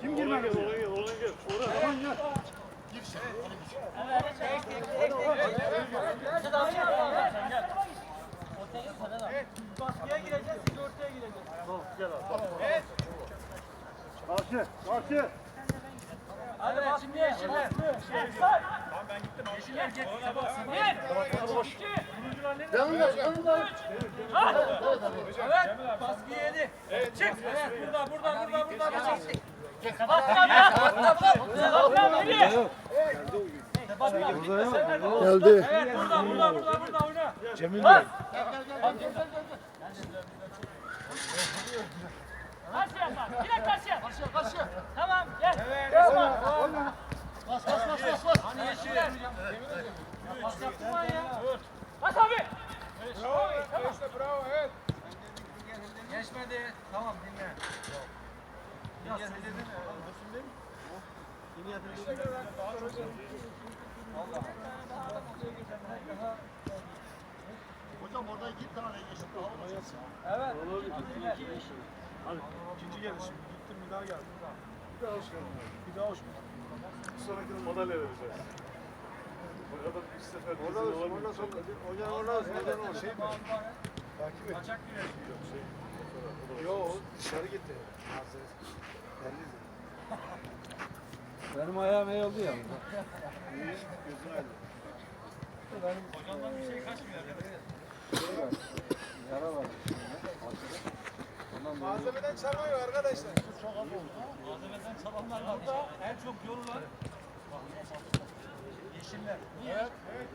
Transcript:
Kim girmek istiyor? Olay gel, olay gel. Orada zaman gel. Gir sen. Evet. Baskıya gireceğiz, sigortaya gireceğiz. Gel abi. Evet. Karşı, karşı. Yanında, yanında. Evet. Baskı yedi. Çık. Evet burada burada burada burada. Geldi. Evet burada burada burada burada oyna. Cemil Bas. Karşıya bak. Yine karşıya. Karşıya karşıya. Tamam gel. Evet. Bas bas bas bas bas. Hani yeşiller. Pas yaptın lan ya. Bas abi. Geçmedi. Tamam dinle. Ya sen dedin. Hocam orada iki tane yeşil daha olacak. Evet. Hadi ikinci gelişim. Gittim bir daha geldim. Bir daha hoş geldin. Bir daha hoş geldin. Bir sonrakine madalya vereceğiz. Bakalım bir sefer Orada olsun, orada olsun. Hocam orada olsun. Neden olsun? Şey mi? Takip et. Kaçak güreş. Şey. Yo dışarı gitti. Belli. Benim ayağım iyi oldu ya. İyi. Gözün aydın. Hocamdan bir şey kaçmıyor. Yara var. Malzemeden çalmıyor arkadaşlar. Malzemeden çalanlar var. Burada en çok yorulan yeşiller. Evet. Evet.